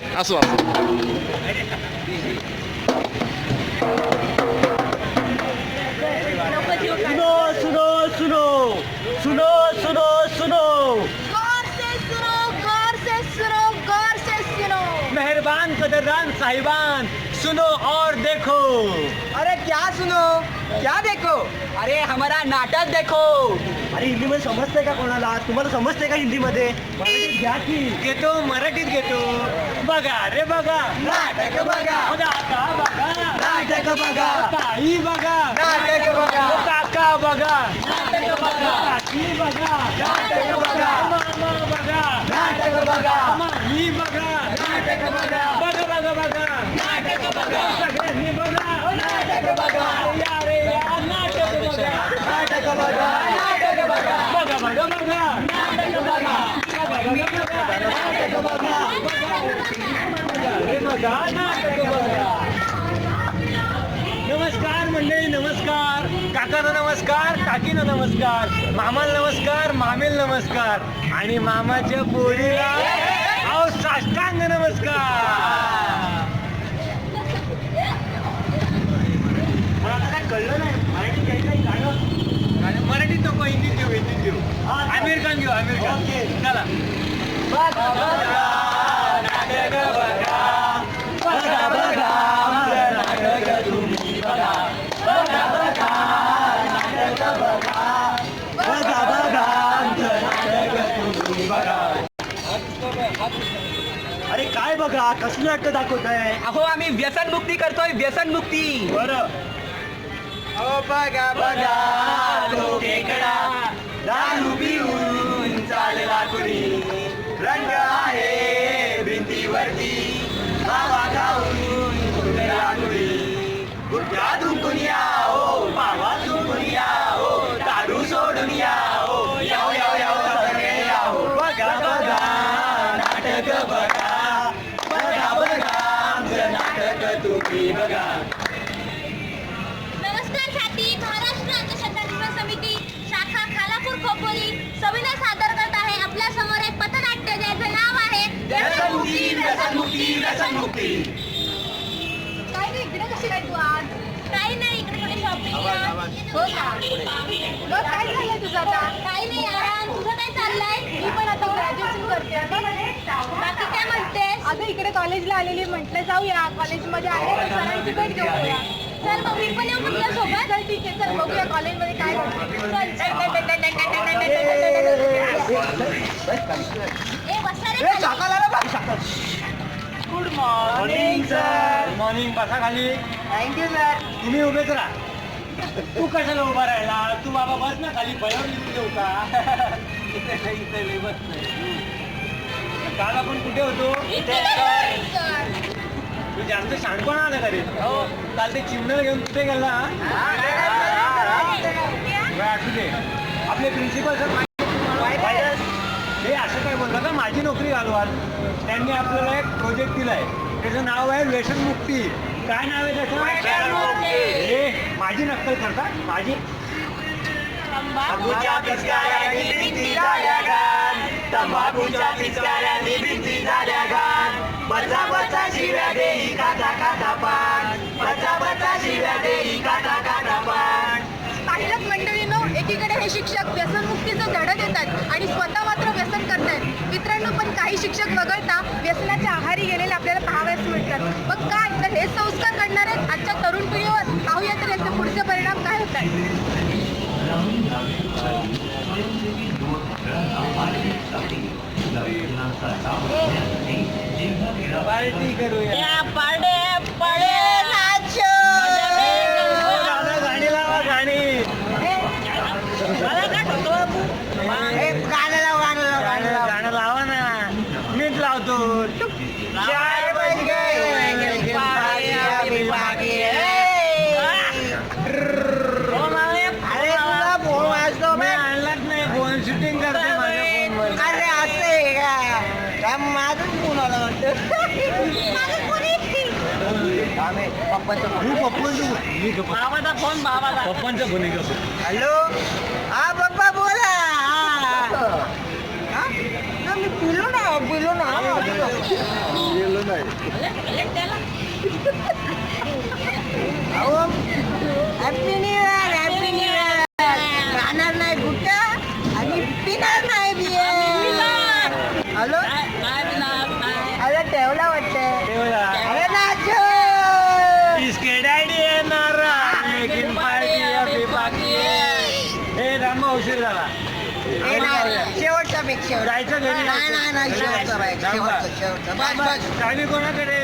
আসো सुनो শুনো শুনো सुनो শুনো শুনো सुनो। मेहरबान कदरदान साहिबान सुनो और देखो। अरे क्या सुनो? क्या देखो? अरे हमारा नाटक देखो। अरे हिंदीमध्ये समजतंय का कोणाला? तुम्हाला समजतंय का हिंदीमध्ये? मराठीत घ्या की. घेतो मराठीत घेतो. बघा रे बघा. नाटक बघा. बघा. नाटक बघा. ताई बघा. नाटक बघा. काका बघा. नाटक बघा. काकी बघा. नाटक बघा. मामा बघा. काकाला नमस्कार काकीनं नमस्कार मामाला नमस्कार मामेल नमस्कार आणि मामाच्या पोरीला अहो साष्टांग नमस्कार. कळलं नाही मराठीत नको हिंदीत घेऊ हिंदीत घेऊ आमिर खान घेऊ आमिर खान. चला. काय बघा कसलं नाटक दाखवत आहे अहो आम्ही व्यसन मुक्ती करतोय व्यसन मुक्ती बरं अहो बघा बघा लोकेकडा दारू पिऊन व्यसनमुक्ती व्यसनमुक्ती काय नाही इकडे कशी काय तू आज काही नाही इकडे थोडी शॉपिंग हो का बघ काय झालंय तुझं आता काही नाही आराम तुझं काय चाललंय मी पण आता ग्रॅज्युएशन करते बाकी काय म्हणतेस अगं इकडे कॉलेजला आलेली म्हटलं जाऊया कॉलेजमध्ये आले तर सरांची भेट घेऊया चल मग मी पण येऊ तुझ्या सोबत चल ठीक आहे चल बघूया कॉलेजमध्ये काय ए बसा रे ए. चाकाला रे बघ. गुड मॉर्निंग सर मॉर्निंग बसा खाली. थँक्यू सर तुम्ही उभेच राहा. तू कशाला उभा राहिला? तू बाबा बस ना खाली लिहून देऊ का? इथे नाही, इथे नाही, बस नाही. काल आपण कुठे होतो. तू जास्त शाणपण आलं का रे? हो. काल ते चिमणं घेऊन कुठे गेला? बरं, असू दे. आपले प्रिन्सिपल सर माझी नोकरी घालवाल. त्यांनी आपल्याला एक प्रोजेक्ट दिलाय. त्याचं नाव आहे व्यसनमुक्ती काय नाव आहे त्याचं? हे माझी नक्कल करतात माझी. तंबाखूच्या पिचकाऱ्यांनी भिंती झाल्या घाण. तंबाखूच्या पिचकाऱ्यांनी भिंती झाल्या घाण. बचा बचा शिव्या देई काटा काटा पान. बचा बचा शिव्या देई काटा काटा पान. पाहिलं मंडळीनो एकीकडे हे शिक्षक व्यसनमुक्तीचं धडं देतात आणि स्वतः मात्र व्यसन करतायत. मित्रांनो पण काही शिक्षक वगळता व्यसनाच्या आहारी गेलेले आपल्याला पाहावयास मिळतात. मग काय? तर हे संस्कार करणार आहेत आजच्या तरुण पिढीवर. पाहूया तर यांचे पुढचे परिणाम काय होत आहेत पार्टी करूया पाडे पाडे नाचो दादा गाणी लावा गाणी गाणं लाव गाणं लाव गाणं गाणं लावा ना मीच लावतो चार बज गए पार्टी अभी बाकी है अरे तुला फोन वाजतो मी आणलाच नाही फोन शूटिंग करते माझ्या फोनवर अरे असं आहे का काय माझं फोन आला वाटतं पप्पाचा मी पप्पांचं मी गप्प- बाबाचा फोन बाबाला पप्पांचा फोन आहे गप्प. हॅलो हा पप्पा बोला हा? हा? ना, मी पिलो ना पिलो ना गेलो नाही happy new year happy new year राहणार नाही कुठं आणि पिणार नाही बियर हॅलो अरे ठेवला वाटतं ठेवला. अरे नाचो इसके डॅडी येणार लेकिन पार्टी अभी बाकी है. हे रामा उशीर झाला हे नाही, शेवटचा बेक शेवट जायचं घरी नाही नाही नाही शेवटचा बाईक जाऊ का? चावी कोणाकडे?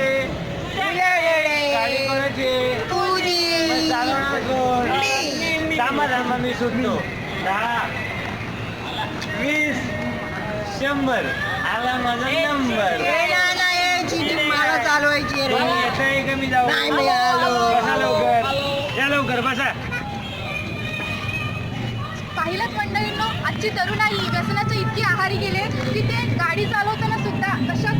चावी तुझ्याकडे. कोणाची तुझी चालवणार कोण? मी. थांबा थांबा मी सुटतो. दहा वीस शंभर. आला माझा नंबर. नाही, नाही, चिटिंग मला चालवायची आहे का? मी जाऊ. बसा लवकर. या लवकर बसा. पाहिलंच मंडळींनो आजची तरुणाई व्यसनाच्या इतकी आहारी गेले की ते गाडी चालवताना सुद्धा कशा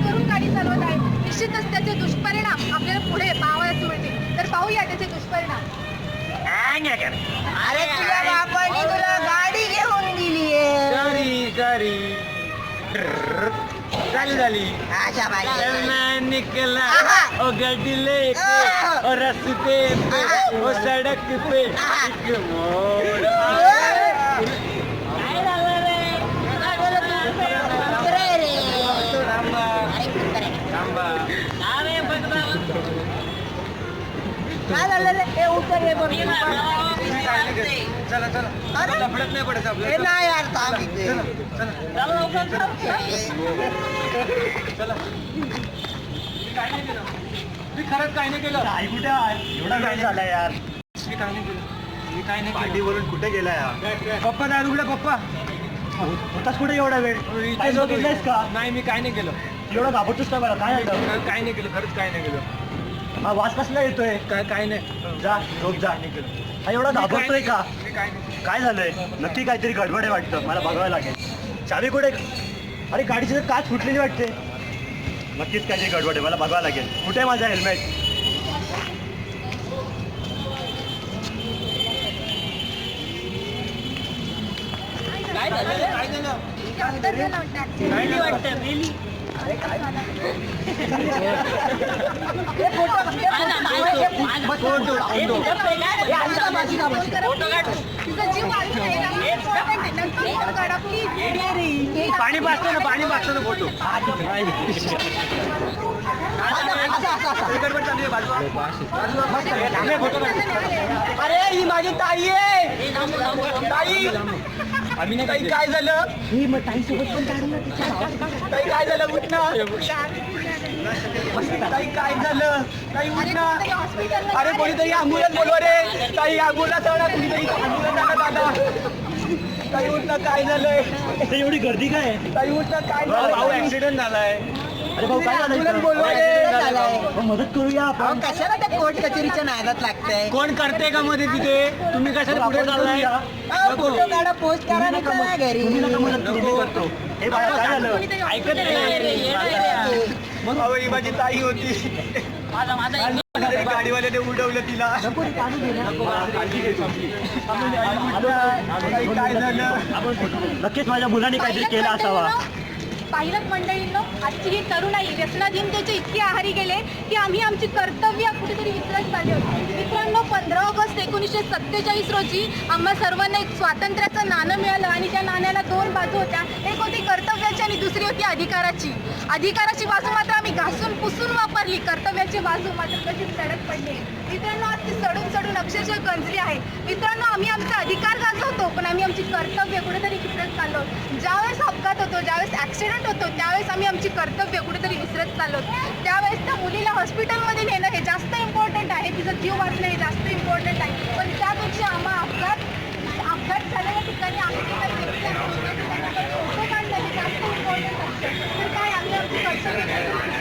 अरे तुझ्या बापाने तुला गाडी घेऊन दिली आहे सॉरी सॉरी झाली झाली अशा बाई चलना निकला आहा. ओ गड्डी लेके आहा. ओ रस्ते पे आहा. ओ सड़क पे। आहा. एक मोड़ कुत्रे रे थांबा अरे कुत्रे थांबा रे हे उतर रे बघ चला चला. अरे. लफडत नाही पडत हे आपलं नाही यार थांब इथे. चला मी काय नाही केलं. मी खरंच काय नाही केलं. आई कुठे आहे? एवढा वेळ झाला यार. मी काय नाही केलं. मी काय नाही केलं. कुठे गेला यार? पप्पा पप्पा. होताच कुठे एवढा वेळ? होतो. बघितलायस का? नाही मी काय नाही केलं. एवढं घाबरतोस का मला काय झालं? काय नाही केलं. खरंच काय नाही केलं. हा वास कसला येतोय? काय काय नाही. जा झोप जा. हा एवढा घाबरतोय का? काय नाही. काय झालंय? नक्की काहीतरी गडबड आहे वाटतं. मला बघावं लागेल. चावी कुठे? अरे गाडीची तर काच फुटलेली वाटते. नक्कीच काहीतरी गडबड आहे. मला बघावं लागेल. कुठे आहे माझा हेल्मेट काय झालं? काय झाला? वाटतं. पाणी पाचतो ना पाणी पाचतो ना फोटो अरे ही माझी ताई आहे. ताई आम्ही नाही ताई काय झालं? ताई काय झालं उठ ना. ताई काय झालं? ताई उठ अरे ना. कोणतरी हॉस्पिटलला अरे. कोणीतरी अँब्युलन्स बोलवा रे. ताई अँब्युलन्स आणा कुणीतरी अँब्युलन्स आणा दादा. ताई उठ ना काय झालंय? एवढी गर्दी काय आहे? ताई उठ ना काय भाऊ झालं ऍक्सिडेंट झालाय. अरे भाऊ काय भाऊ, मदत करूया आपण. कशाला त्या कोर्ट कचेरीच्या नादात लागतंय? कोण करते का मध्ये तिथे तुम्ही कशाला पुढे चाललाय? करूया. फोटो काढा पोस्ट करा तुम्ही नका घरी. तुम्ही नका मदत करू, मी करतो. हे काय झालं? ऐकत नाही. मग अहो, ही माझी ताई होती. तरी गाडीवाल्याने उडवलं तिला. काय झालं? आपण नक्कीच माझ्या मुलांनी काहीतरी केलं असावा. मंडळींनो, पाहिलंच मंडळींनो आजची ही तरुणाई व्यसनाधीनतेच्या इतके आहारी गेले की आम्ही आमची कर्तव्य कुठेतरी विसरत चालले होते. मित्रांनो पंधरा ऑगस्ट एकोणीसशे सत्तेचाळीस रोजी आम्हा सर्वांना एक स्वातंत्र्याचं नाणं मिळालं आणि त्या नाण्याला दोन बाजू होत्या. एक होती कर्तव्याची आणि दुसरी होती अधिकाराची. अधिकाराची बाजू मात्र आम्ही घासून पुसून वापरली. कर्तव्याची बाजू मात्र कशीच सडक पडली मित्रांनो आज ती चढून चढून अक्षरशः गंजली आहे. मित्रांनो आम्ही आमचा अधिकार गाजवतो पण आम्ही आमची कर्तव्य कुठेतरी विसरत चाललो? ज्यावेळेस अपघात होतो ज्यावेळेस ॲक्सिडेंट होतो त्यावेळेस आम्ही आमची कर्तव्य कुठेतरी विसरत चाललो. त्यावेळेस त्या मुलीला हॉस्पिटलमध्ये नेणं हे जास्त इम्पॉर्टंट आहे. तिचं जीव वाचणं हे जास्त इम्पॉर्टंट आहे. पण त्यापेक्षा आम्हा अपघात अपघात झालेल्या ठिकाणी आम्ही काढणं हे जास्त इम्पॉर्टंट असतं तर काय आम्ही आमची कर्तव्य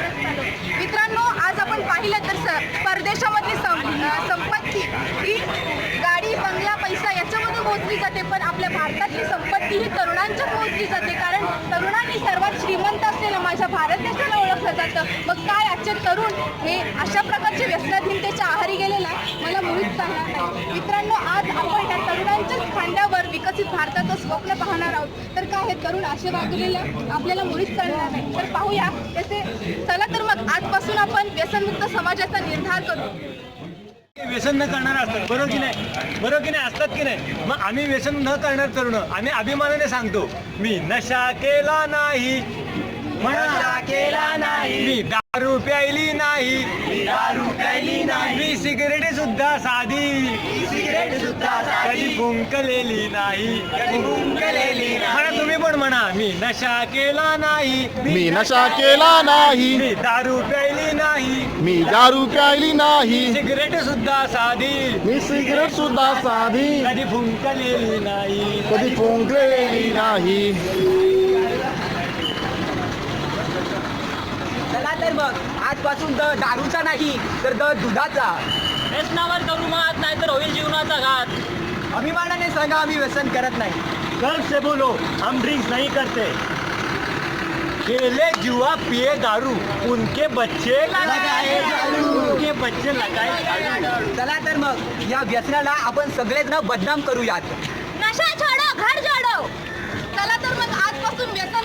मग काय आजचे तरुण हे अशा प्रकारचे व्यसनाधीनतेच्या आहारी गेलेला मला मुळीच सांगणार नाही. मित्रांनो आज आपण त्या तरुणांच्याच खांद्यावर विकसित भारताचं स्वप्न पाहणार आहोत. तर काय हे तरुण असे वागलेले आपल्याला मुळीच चालणार नाही. तर पाहूया त्याचे चला तर मग आजपासून आपण व्यसनमुक्त समाजाचा निर्धार करू. व्यसन न करणार असतात. बरोबर की नाही? बरोबर की नाही? असतात की नाही? मग आम्ही व्यसन न करणार तरुण आम्ही अभिमानाने सांगतो मी नशा केला नाही. म्हणा नाही. मी दारू प्यायली नाही. मी दारू प्यायली नाही. मी सिगरेट सुद्धा साधी. सिगरेट सुद्धा कधी साधी फुंकलेली नाही. कधी फुंकलेली नाही. म्हणा तुम्ही पण म्हणा. मी नशा केला नाही. मी नशा केला नाही. मी दारू प्यायली नाही. मी दारू प्यायली नाही. सिगरेट सुद्धा साधी. मी सिगरेट सुद्धा साधी. कधी फुंकलेली नाही. कधी फोंकलेली नाही चला तर मग. आजपासून द दारूचा नाही तर द दुधाचा. व्यसनावर करू मात नाही तर होईल जीवनाचा घात. अभिमानाने सांगा आम्ही व्यसन करत नाही. गर्व से बोलो हम ड्रिंक्स नहीं करते. केले जुआ पिए दारू. उनके बच्चे लगाए. उनके बच्चे लगाए दारू. चला तर मग या व्यसनाला आपण सगळेच ना बदनाम करूयात. नशा छोडो घर जोडो चला तर मग आजपासून व्यसन